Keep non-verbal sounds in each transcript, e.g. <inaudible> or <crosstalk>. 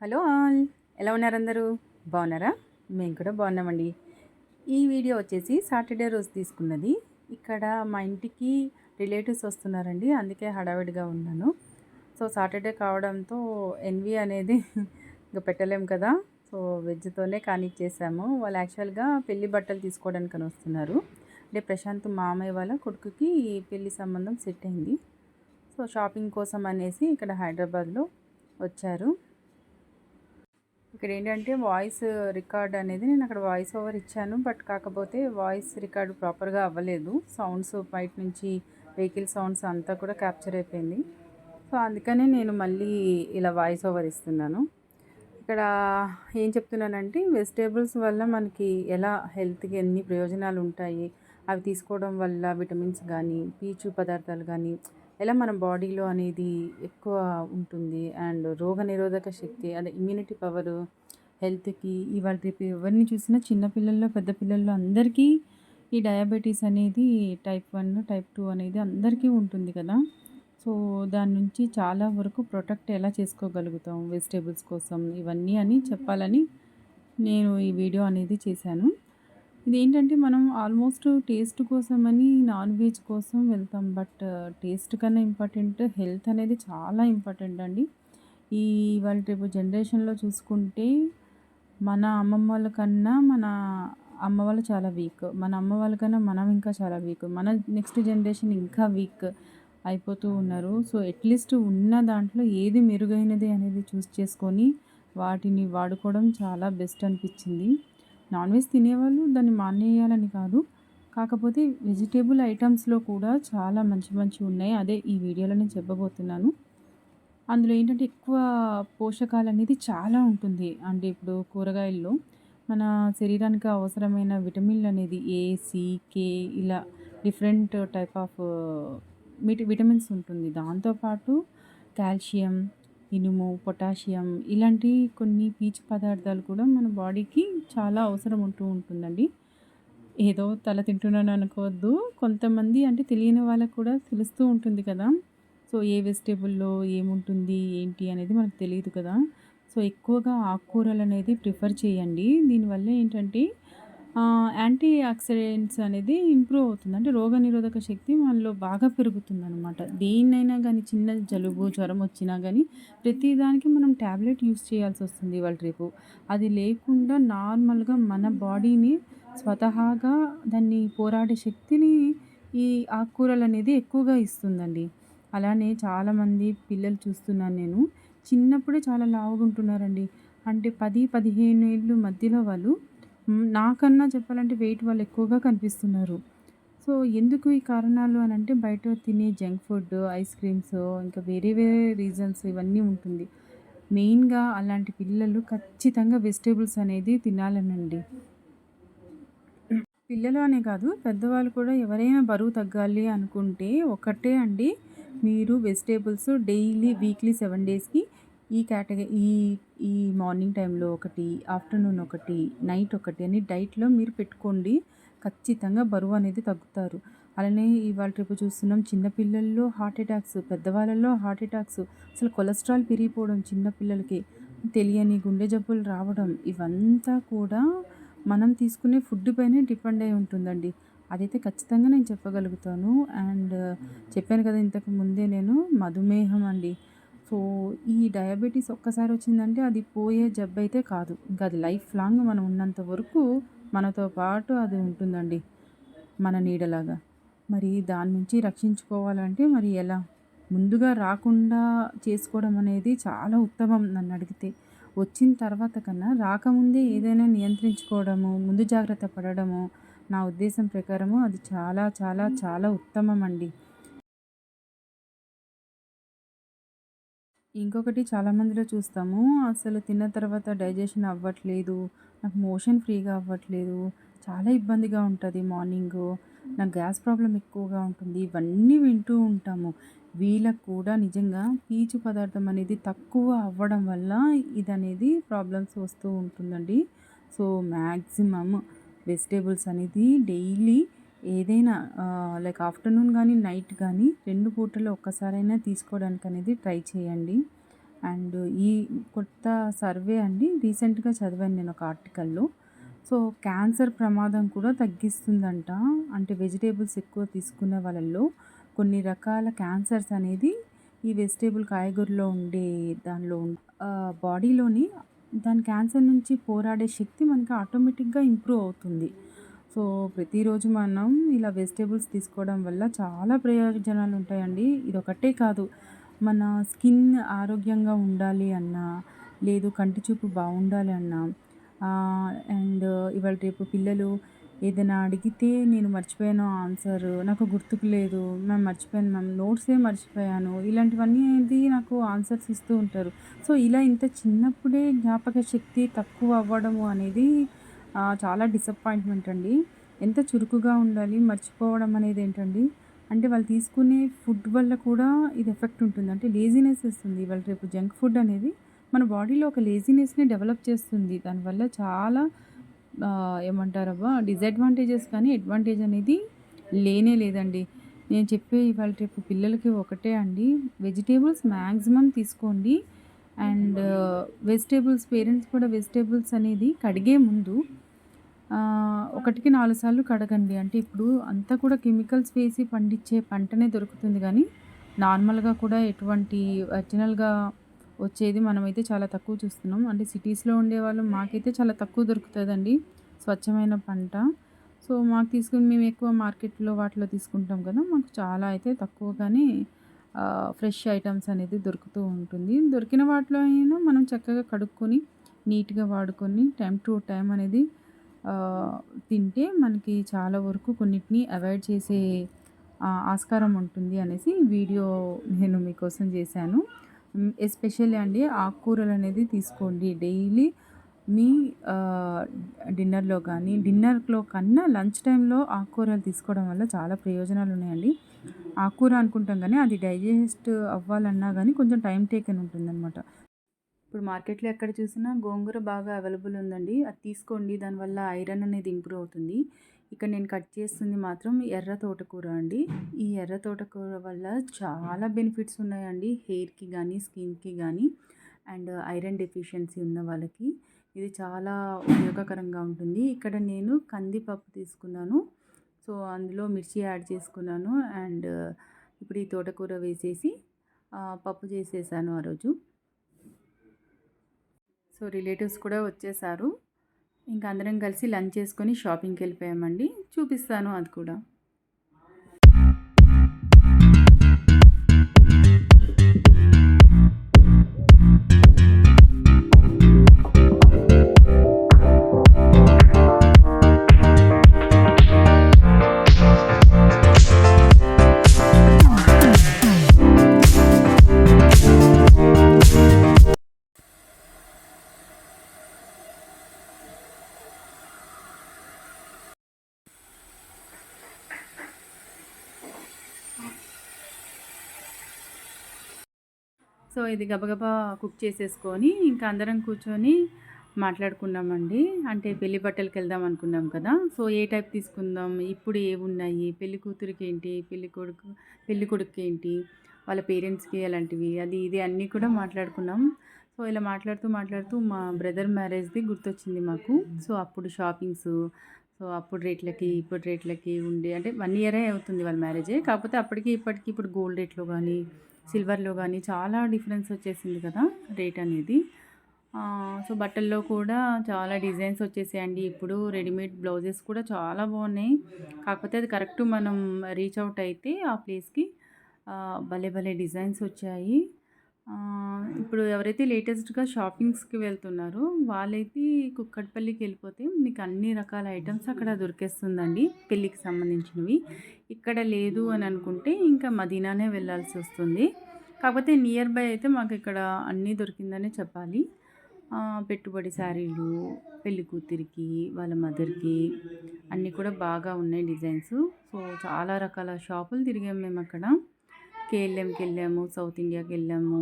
Hello all. ఎలా ఉన్నారు అందరూ బాగున్నారా? మేము కూడా బాగున్నామండి. ఈ వీడియో వచ్చేసి సాటర్డే రోజు తీసుకున్నది. ఇక్కడ మా ఇంటికి రిలేటివ్స్ వస్తున్నారండి. అందుకే హడావిడిగా ఉన్నాను. సో సాటర్డే కావడంతో ఎన్వి అనేది <laughs> ఇంకా పెట్టలేం కదా. సో వెజ్తోనే కానిచ్చేసాము. వాళ్ళు యాక్చువల్గా పెళ్ళి బట్టలు తీసుకోవడానికని వస్తున్నారు. అంటే ప్రశాంత్ మామయ్య వాళ్ళ కొడుకుకి పెళ్ళి సంబంధం సెట్ అయింది. సో షాపింగ్ కోసం అనేసి ఇక్కడ హైదరాబాద్లో వచ్చారు. ఇక్కడ ఏంటంటే వాయిస్ రికార్డ్ అనేది నేను అక్కడ వాయిస్ ఓవర్ ఇచ్చాను. బట్ కాకపోతే వాయిస్ రికార్డ్ ప్రాపర్గా అవ్వలేదు. సౌండ్స్ బయట నుంచి వెహికల్ సౌండ్స్ అంతా కూడా క్యాప్చర్ అయిపోయింది. సో అందుకనే నేను మళ్ళీ ఇలా వాయిస్ ఓవర్ ఇస్తున్నాను. ఇక్కడ ఏం చెప్తున్నానంటే వెజిటేబుల్స్ వల్ల మనకి ఎలా హెల్త్కి ఎన్ని ప్రయోజనాలు ఉంటాయి అవి తీసుకోవడం వల్ల విటమిన్స్ కానీ పీచు పదార్థాలు కానీ ఎలా మన బాడీలో అనేది ఎక్కువ ఉంటుంది అండ్ రోగ నిరోధక శక్తి అంటే ఇమ్యూనిటీ పవరు హెల్త్కి ఇవాళ రేపు ఎవరిని చూసినా చిన్నపిల్లల్లో పెద్ద పిల్లల్లో అందరికీ ఈ డయాబెటీస్ అనేది టైప్ వన్ టైప్ టూ అనేది అందరికీ ఉంటుంది కదా. సో దాని నుంచి చాలా వరకు ప్రొటెక్ట్ ఎలా చేసుకోగలుగుతాం? వెజిటేబుల్స్ కోసం ఇవన్నీ అని చెప్పాలని నేను ఈ వీడియో అనేది చేశాను. ఇదేంటంటే మనం ఆల్మోస్ట్ టేస్ట్ కోసమని నాన్ వెజ్ కోసం వెళ్తాం. బట్ టేస్ట్ uh, కన్నా ఇంపార్టెంట్ హెల్త్ అనేది చాలా ఇంపార్టెంట్ అండి. ఈ ఇవాళ రేపు జనరేషన్లో చూసుకుంటే మన అమ్మమ్మ వాళ్ళ కన్నా మన అమ్మ వాళ్ళు చాలా వీక్ మన అమ్మ వాళ్ళకన్నా మనం ఇంకా చాలా వీక్ మన నెక్స్ట్ జనరేషన్ ఇంకా వీక్ అయిపోతూ ఉన్నారు. సో అట్లీస్ట్ ఉన్న దాంట్లో ఏది మెరుగైనది అనేది చూస్ చేసుకొని వాటిని వాడుకోవడం చాలా బెస్ట్ అనిపించింది. నాన్ వెజ్ తినేవాళ్ళు దాన్ని మానేయాలని కాదు. కాకపోతే వెజిటేబుల్ ఐటమ్స్లో కూడా చాలా మంచి మంచి ఉన్నాయి. అదే ఈ వీడియోలో నేను చెప్పబోతున్నాను. అందులో ఏంటంటే ఎక్కువ పోషకాలు అనేది చాలా ఉంటుంది. అంటే ఇప్పుడు కూరగాయల్లో మన శరీరానికి అవసరమైన విటమిన్లు అనేది ఏ సి కే ఇలా డిఫరెంట్ టైప్ ఆఫ్ విటమిన్స్ ఉంటుంది. దాంతోపాటు కాల్షియం ఇనుము పొటాషియం ఇలాంటి కొన్ని పీచు పదార్థాలు కూడా మన బాడీకి చాలా అవసరం ఉంటూ ఉంటుందండి. ఏదో తల తింటున్నాను అనుకోవద్దు. కొంతమంది అంటే తెలియని వాళ్ళకు కూడా తెలుస్తూ ఉంటుంది కదా. సో ఏ వెజిటేబుల్లో ఏముంటుంది ఏంటి అనేది మనకు తెలియదు కదా. సో ఎక్కువగా ఆకుకూరలు అనేది ప్రిఫర్ చేయండి. దీనివల్ల ఏంటంటే యాంటీ ఆక్సిడెంట్స్ అనేది ఇంప్రూవ్ అవుతుంది. అంటే రోగనిరోధక శక్తి మనలో బాగా పెరుగుతుంది అనమాట దేన్నైనా కానీ చిన్న జలుబు జ్వరం వచ్చినా కానీ ప్రతిదానికి మనం ట్యాబ్లెట్ యూస్ చేయాల్సి వస్తుంది ఇవాళ రేపు. అది లేకుండా నార్మల్గా మన బాడీని స్వతహాగా దాన్ని పోరాడే శక్తిని ఈ ఆకుకూరలు అనేది ఎక్కువగా ఇస్తుందండి. అలానే చాలామంది పిల్లలు చూస్తున్నాను నేను. చిన్నప్పుడే చాలా లావుగా ఉంటున్నారండి అంటే పది పదిహేను ఏళ్ళు మధ్యలో వాళ్ళు నాకన్నా చెప్పాలంటే వెయిట్ వాళ్ళు ఎక్కువగా కనిపిస్తున్నారు. సో ఎందుకు ఈ కారణాలు అని అంటే బయట తినే జంక్ ఫుడ్ ఐస్ క్రీమ్స్ ఇంకా వేరే వేరే రీజన్స్ ఇవన్నీ ఉంటుంది. మెయిన్గా అలాంటి పిల్లలు ఖచ్చితంగా వెజిటేబుల్స్ అనేది తినాలనండి. పిల్లలు అనే కాదు పెద్దవాళ్ళు కూడా ఎవరైనా బరువు తగ్గాలి అనుకుంటే ఒకటే అండి. మీరు వెజిటేబుల్స్ డైలీ వీక్లీ సెవెన్ డేస్కి ఈ కేటగిరీ ఈ ఈ మార్నింగ్ టైంలో ఒకటి ఆఫ్టర్నూన్ ఒకటి నైట్ ఒకటి అని డైట్లో మీరు పెట్టుకోండి. ఖచ్చితంగా బరువు అనేది తగ్గుతారు. అలానే ఇవాళ రేపు చూస్తున్నాం చిన్నపిల్లల్లో హార్ట్ అటాక్స్ పెద్దవాళ్ళల్లో హార్ట్ అటాక్స్ అసలు కొలెస్ట్రాల్ పెరిగిపోవడం చిన్నపిల్లలకి తెలియని గుండె జబ్బులు రావడం ఇవంతా కూడా మనం తీసుకునే ఫుడ్ పైనే డిపెండ్ అయి ఉంటుందండి. అదైతే ఖచ్చితంగా నేను చెప్పగలుగుతాను. అండ్ చెప్పాను కదా ఇంతకు ముందే నేను మధుమేహం అండి. సో ఈ డయాబెటీస్ ఒక్కసారి వచ్చిందంటే అది పోయే జబ్బు అయితే కాదు. ఇంకా అది లైఫ్ లాంగ్ మనం ఉన్నంత వరకు మనతో పాటు అది ఉంటుందండి మన నీడలాగా. మరి దాని నుంచి రక్షించుకోవాలంటే మరి ఎలా? ముందుగా రాకుండా చేసుకోవడం అనేది చాలా ఉత్తమం నన్ను అడిగితే. వచ్చిన తర్వాత కన్నా రాకముందే ఏదైనా నియంత్రించుకోవడము ముందు జాగ్రత్త పడడము నా ఉద్దేశం ప్రకారము అది చాలా చాలా చాలా ఉత్తమం అండి. ఇంకొకటి చాలామందిలో చూస్తాము. అసలు తిన్న తర్వాత డైజెషన్ అవ్వట్లేదు. నాకు మోషన్ ఫ్రీగా అవ్వట్లేదు. చాలా ఇబ్బందిగా ఉంటుంది మార్నింగ్. నాకు గ్యాస్ ప్రాబ్లం ఎక్కువగా ఉంటుంది. ఇవన్నీ వింటూ ఉంటాము. వీళ్ళకు కూడా నిజంగా పీచు పదార్థం అనేది తక్కువ అవ్వడం వల్ల ఇది అనేది ప్రాబ్లమ్స్ వస్తూ ఉంటుందండి. సో మ్యాక్సిమమ్ వెజిటేబుల్స్ అనేది డైలీ ఏదైనా లైక్ ఆఫ్టర్నూన్ కానీ నైట్ కానీ రెండు పూటలు ఒక్కసారైనా తీసుకోవడానికి అనేది ట్రై చేయండి అండ్ ఈ కొత్త సర్వే అండి రీసెంట్‌గా చదివాను నేను ఒక ఆర్టికల్‌లో. సో, క్యాన్సర్ ప్రమాదం కూడా తగ్గిస్తుందంట. అంటే వెజిటేబుల్స్ ఎక్కువ తీసుకునే వాళ్ళల్లో కొన్ని రకాల క్యాన్సర్స్ అనేది ఈ వెజిటేబుల్ కాయగూరలో ఉండే దానిలో బాడీలోని దాని క్యాన్సర్ నుంచి పోరాడే శక్తి మనకి ఆటోమేటిక్‌గా ఇంప్రూవ్ అవుతుంది. సో, ప్రతిరోజు మనం ఇలా వెజిటేబుల్స్ తీసుకోవడం వల్ల చాలా ప్రయోజనాలు ఉంటాయండి. ఇది ఒకటే కాదు మన స్కిన్ ఆరోగ్యంగా ఉండాలి అన్నా, లేదు కంటి చూపు బాగుండాలి అన్నా అండ్ ఇవాళ రేపు పిల్లలు ఏదైనా అడిగితే నేను మర్చిపోయాను ఆన్సర్ నాకు గుర్తుకు లేదు. మ్యామ్ మర్చిపోయాను మ్యామ్ నోట్సే మర్చిపోయాను. ఇలాంటివన్నీ అనేది నాకు ఆన్సర్స్ ఇస్తూ ఉంటారు. సో, ఇలా ఇంత చిన్నప్పుడే జ్ఞాపక శక్తి తక్కువ అవ్వడము అనేది చాలా డిసప్పాయింట్‌మెంట్ అండి. ఎంత చురుకుగా ఉండాలి మర్చిపోవడం అనేది ఏంటండి అంటే వాళ్ళు తీసుకునే ఫుడ్ వల్ల కూడా ఇది ఎఫెక్ట్ ఉంటుంది. అంటే లేజీనెస్ ఇస్తుంది. వాళ్ళ రేపు జంక్ ఫుడ్ అనేది మన బాడీలో ఒక లేజీనెస్‌ని డెవలప్ చేస్తుంది. దానివల్ల చాలా ఏమంటారబ్బా డిసడ్వాంటేజెస్ కానీ అడ్వాంటేజ్ అనేది లేనే లేదండి. నేను చెప్పే ఇవాళ రేపు పిల్లలకి ఒకటే అండి వెజిటేబుల్స్ మ్యాక్సిమం తీసుకోండి. అండ్ వెజిటేబుల్స్ పేరెంట్స్ కూడా వెజిటేబుల్స్ అనేది కడిగే ముందు ఒకటికి నాలుగు సార్లు కడగండి. అంటే ఇప్పుడు అంతా కూడా కెమికల్స్ వేసి పండించే పంటనే దొరుకుతుంది కానీ నార్మల్‌గా కూడా ఎటువంటి ఒరిజినల్‌గా వచ్చేది మనమైతే చాలా తక్కువ చూస్తున్నాం. అంటే సిటీస్‌లో ఉండేవాళ్ళు మాకైతే చాలా తక్కువ దొరుకుతుందండి స్వచ్ఛమైన పంట. సో, మాకు తీసుకుని మేము ఎక్కువ మార్కెట్‌లో వాటిలో తీసుకుంటాం కదా! మాకు చాలా అయితే తక్కువగానే ఫ్రెష్ ఐటమ్స్ అనేది దొరుకుతూ ఉంటుంది. దొరికిన వాటిలో అయినా మనం చక్కగా కడుక్కొని, నీట్‌గా వాడుకొని టైం టు టైం అనేది తింటే మనకి చాలా వరకు కొన్నిటిని అవాయిడ్ చేసే ఆస్కారం ఉంటుంది అనేసి వీడియో నేను మీకోసం చేశాను. ఎస్పెషల్లీ అండి ఆకుకూరలు అనేది తీసుకోండి. డైలీ మీ డిన్నర్‌లో కానీ డిన్నర్‌లో కన్నా లంచ్ టైంలో ఆకుకూరలు తీసుకోవడం వల్ల చాలా ప్రయోజనాలు ఉన్నాయండి. ఆకుకూర అనుకుంటాం కానీ అది డైజెస్ట్ అవ్వాలన్నా కానీ కొంచెం టైమ్ ఉంటుంది అనమాట ఇప్పుడు మార్కెట్‌లో ఎక్కడ చూసినా గోంగూర బాగా అవైలబుల్ ఉందండి. అది తీసుకోండి. దానివల్ల ఐరన్ అనేది ఇంప్రూవ్ అవుతుంది. ఇక్కడ నేను కట్ చేస్తుంది మాత్రం ఎర్ర తోటకూర అండి. ఈ ఎర్ర తోటకూర వల్ల చాలా బెనిఫిట్స్ ఉన్నాయండి. హెయిర్‌కి కానీ స్కిన్‌కి కానీ అండ్ ఐరన్ డెఫిషియన్సీ ఉన్న వాళ్ళకి ఇది చాలా ఉపయోగకరంగా ఉంటుంది. ఇక్కడ నేను కందిపప్పు తీసుకున్నాను. సో, అందులో మిర్చి యాడ్ చేసుకున్నాను. అండ్ ఇప్పుడు ఈ తోటకూర వేసేసి పప్పు చేసేసాను ఆ రోజు. సో, రిలేటివ్స్ కూడా వచ్చేసారు. ఇంక అందరం కలిసి లంచ్ చేసుకొని షాపింగ్‌కెళ్ళిపోయామండి. చూపిస్తాను అది కూడా. ఇది గబగబా కుక్ చేసేసుకొని ఇంకా అందరం కూర్చొని మాట్లాడుకున్నామండి. అంటే పెళ్ళి బట్టలకెళ్దాం అనుకున్నాం కదా! సో, ఏ టైప్ తీసుకుందాం? ఇప్పుడు ఏమున్నాయి పెళ్ళి కూతురికేంటి? పెళ్ళి కొడుకు పెళ్ళి కొడుక్కేంటి? వాళ్ళ పేరెంట్స్‌కి అలాంటివి అది ఇది అన్నీ కూడా మాట్లాడుకున్నాం. సో, ఇలా మాట్లాడుతూ మాట్లాడుతూ మా బ్రదర్ మ్యారేజ్‌ది గుర్తొచ్చింది మాకు. సో, అప్పుడు షాపింగ్స్ సో, అప్పుడు రేట్లకి, ఇప్పుడు రేట్లకి ఉండే అంటే వన్ ఇయరే అవుతుంది వాళ్ళ మ్యారేజే. కాకపోతే అప్పటికి ఇప్పటికి ఇప్పుడు గోల్డ్ రేట్‌లో కానీ సిల్వర్‌లో కానీ చాలా డిఫరెన్స్ వచ్చేసింది కదా! రేట్ అనేది. సో, బట్టల్లో కూడా చాలా డిజైన్స్ వచ్చేసాయండి. ఇప్పుడు రెడీమేడ్ బ్లౌజెస్ కూడా చాలా బాగున్నాయి. కాకపోతే అది కరెక్ట్ మనం రీచ్ అవుట్ అయితే ఆ ప్లేస్‌కి భలే భలే డిజైన్స్ వచ్చాయి. ఇప్పుడు ఎవరైతే లేటెస్ట్‌గా షాపింగ్స్‌కి వెళ్తున్నారో వాళ్ళైతే కుక్కట్పల్లికెళ్ళిపోతే మీకు అన్ని రకాల ఐటమ్స్ అక్కడ దొరికేస్తుందండి. పెళ్ళికి సంబంధించినవి. ఇక్కడ లేదు అని అనుకుంటే ఇంకా మదీనానే వెళ్ళాల్సి వస్తుంది. కాకపోతే నియర్ బై అయితే మాకు ఇక్కడ అన్నీ దొరికిందనే చెప్పాలి. పెట్టుబడి శారీలు, పెళ్ళి కూతురికి, వాళ్ళ మదర్‌కి అన్నీ కూడా బాగా ఉన్నాయి డిజైన్స్. సో, చాలా రకాల షాపులు తిరిగాం మేము అక్కడ కేఎల్ఎంకి వెళ్ళాము సౌత్ ఇండియాకి వెళ్ళాము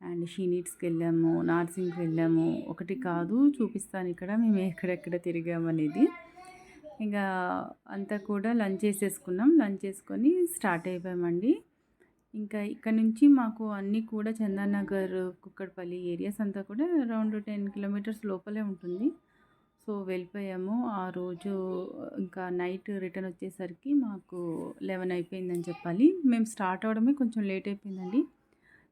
అండ్ షీ నీడ్స్‌కెళ్ళాము, నార్సింగ్‌కి వెళ్ళాము. ఒకటి కాదు చూపిస్తాను ఇక్కడ మేము ఎక్కడెక్కడ తిరిగామనేది. ఇంకా అంతా కూడా లంచ్ చేసేసుకున్నాం. లంచ్ చేసుకొని స్టార్ట్ అయిపోయామండి. ఇంకా ఇక్కడ నుంచి మాకు అన్నీ కూడా చందానగర్ కుక్కడపల్లి ఏరియాస్ అంతా కూడా అరౌండ్ టెన్ కిలోమీటర్స్ లోపలే ఉంటుంది సో వెళ్ళిపోయాము. ఆ రోజు ఇంకా నైట్ రిటర్న్ వచ్చేసరికి మాకు లెవెన్ అయిపోయిందని చెప్పాలి. మేము స్టార్ట్ అవడమే కొంచెం లేట్ అయిపోయిందండి.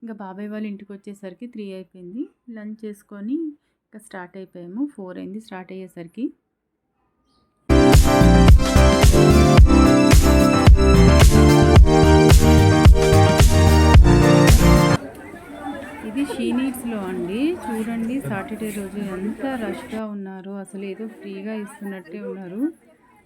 ఇంకా బాబాయ్ వాళ్ళ ఇంటికి వచ్చేసరికి త్రీ అయిపోయింది. లంచ్ చేసుకొని ఇంకా స్టార్ట్ అయిపోయాము. ఫోర్ అయింది స్టార్ట్ అయ్యేసరికి. ఇది షీ నీడ్స్లో అండి. చూడండి సాటర్డే రోజు ఎంత రష్గా ఉన్నారు. అసలు ఏదో ఫ్రీగా ఇస్తున్నట్టే ఉన్నారు.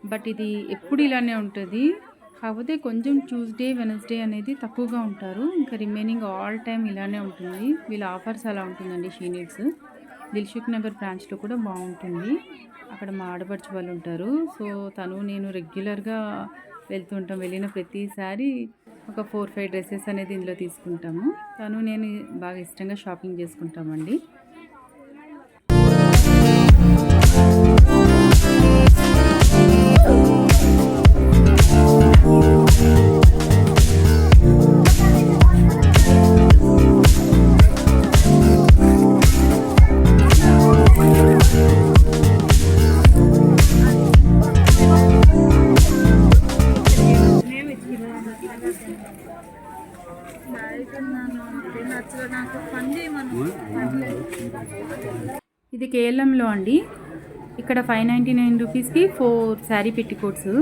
బట్ ఇది ఎప్పుడు ఇలానే ఉంటుంది. కాకపోతే కొంచెం ట్యూస్డే వెనస్డే అనేది తక్కువగా ఉంటారు. ఇంకా రిమైనింగ్ ఆల్ టైమ్ ఇలానే ఉంటుంది. వీళ్ళ ఆఫర్స్ అలా ఉంటుందండి షీ నీడ్స్. దిల్షుక్ నగర్ బ్రాంచ్లో కూడా బాగుంటుంది. అక్కడ మా ఆడపడుచు వాళ్ళు ఉంటారు. సో తను నేను రెగ్యులర్గా వెళ్తుంటాం. వెళ్ళిన ప్రతిసారి ఒక ఫోర్ ఫైవ్ డ్రెస్సెస్ అనేది ఇందులో తీసుకుంటాము. తను నేను బాగా ఇష్టంగా షాపింగ్ చేసుకుంటామండి. ఇది కేఎల్ఎంలో అండి. ఇక్కడ ఫైవ్ నైంటీ నైన్ రూపీస్కి ఫోర్ శారీ పెట్టికోట్స్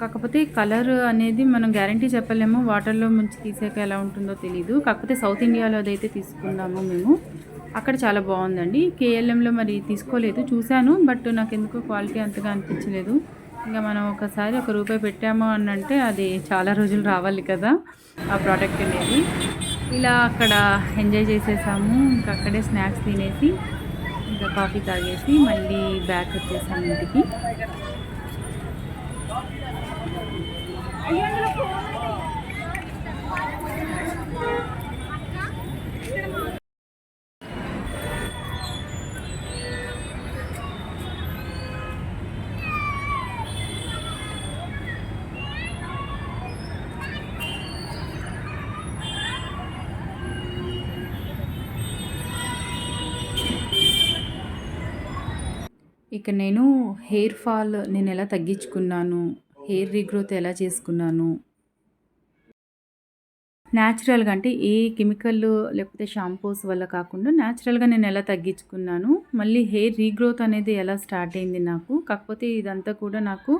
కాకపోతే కలర్ అనేది మనం గ్యారంటీ చెప్పలేము. వాటర్లో ముంచి తీసాక ఎలా ఉంటుందో తెలీదు. కాకపోతే సౌత్ ఇండియాలో అదైతే తీసుకున్నాము మేము. అక్కడ చాలా బాగుందండి. కేఎల్ఎంలో మరి తీసుకోలేదు. చూశాను బట్ నాకు ఎందుకో క్వాలిటీ అంతగా అనిపించలేదు. ఇంకా మనం ఒకసారి ఒక రూపాయి పెట్టాము అని అంటే అది చాలా రోజులు రావాలి కదా ఆ ప్రోడక్ట్ అనేది. ఇలా అక్కడ ఎంజాయ్ చేసేసాము. ఇంకా అక్కడే స్నాక్స్ తినేసి ఇంకా కాఫీ తాగేసి మళ్ళీ బ్యాక్ వచ్చేసాము ఇంటికి. ఇక నేను హెయిర్ ఫాల్ నేను ఎలా తగ్గించుకున్నాను? హెయిర్ రీగ్రోత్ ఎలా చేసుకున్నాను? న్యాచురల్గా అంటే ఏ కెమికల్ లేకపోతే షాంపూస్ వల్ల కాకుండా న్యాచురల్గా నేను ఎలా తగ్గించుకున్నాను? మళ్ళీ హెయిర్ రీగ్రోత్ అనేది ఎలా స్టార్ట్ అయింది నాకు? కాకపోతే ఇదంతా కూడా నాకు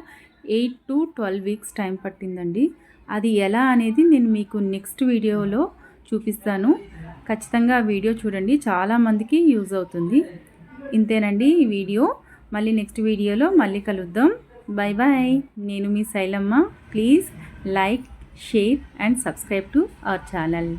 eight to twelve weeks time పట్టిందండి. అది ఎలా అనేది నేను మీకు నెక్స్ట్ వీడియోలో చూపిస్తాను. ఖచ్చితంగా ఆ వీడియో చూడండి. చాలామందికి యూజ్ అవుతుంది. ఇంతేనండి ఈ వీడియో. మళ్ళీ నెక్స్ట్ వీడియోలో మళ్ళీ కలుద్దాం. బాయ్ బాయ్ నేను మీ Shailamma. Please like share and subscribe to our channel